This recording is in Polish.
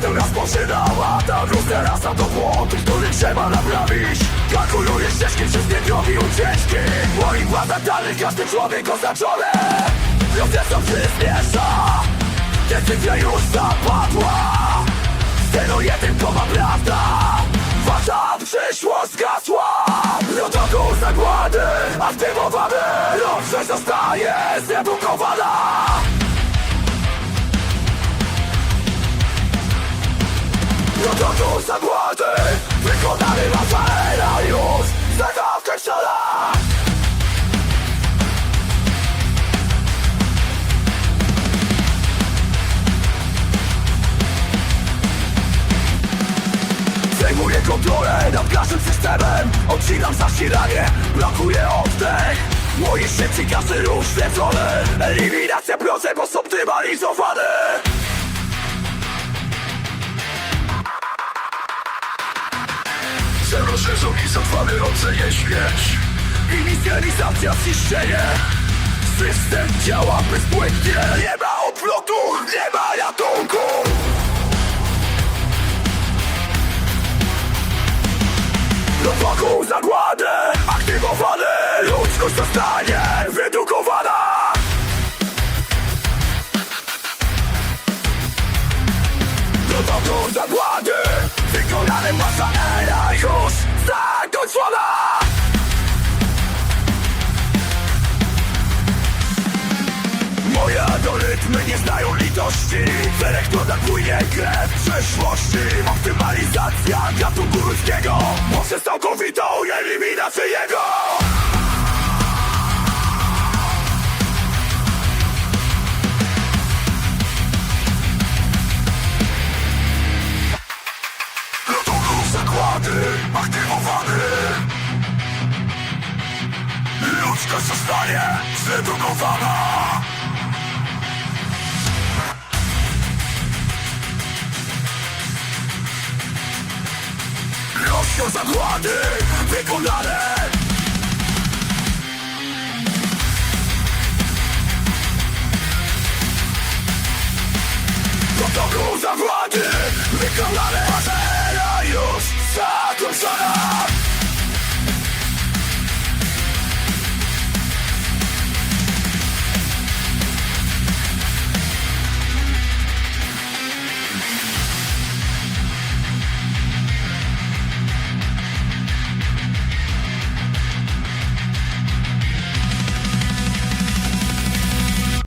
Uruchamiam system, rozpoczynał atak Rozterasa do błąd, który trzeba naprawić. Kalkuluję ścieżki, wszystkie drogi ucieczki. W moich własach dalej każdy człowiek oznaczony. Procesom przyspiesza Decyzja już zapadła. Steruję tylko ma prawda Wasza przyszłość zgasła. Protokół zagłady aktywowany Dobrze zostaje zredukowana kontrolę nad każdym systemem. Odcinam zasilanie, blokuję oddech. Mój szybciej każdy rusz zlecony Eliminacja procent zoptymalizowany Zero sezon i zatrwamy rodzenie śmierć Inicjalizacja zniszczenie. System działa bezbłędnie zagłady aktywowany Ludzkość zostanie wyedukowana. Protokół zagłady Wykonany masa era już zakończona algorytmy nie znają litości. W elektrodach płynie krew przeszłości. Optymalizacja gatunku ludzkiego. Poprzez całkowitą eliminację jego Protokół zakłady aktywowany. Ludzkość zostanie zredukowana Rozsiał zakłady wykonane Protokół zakłady wykonane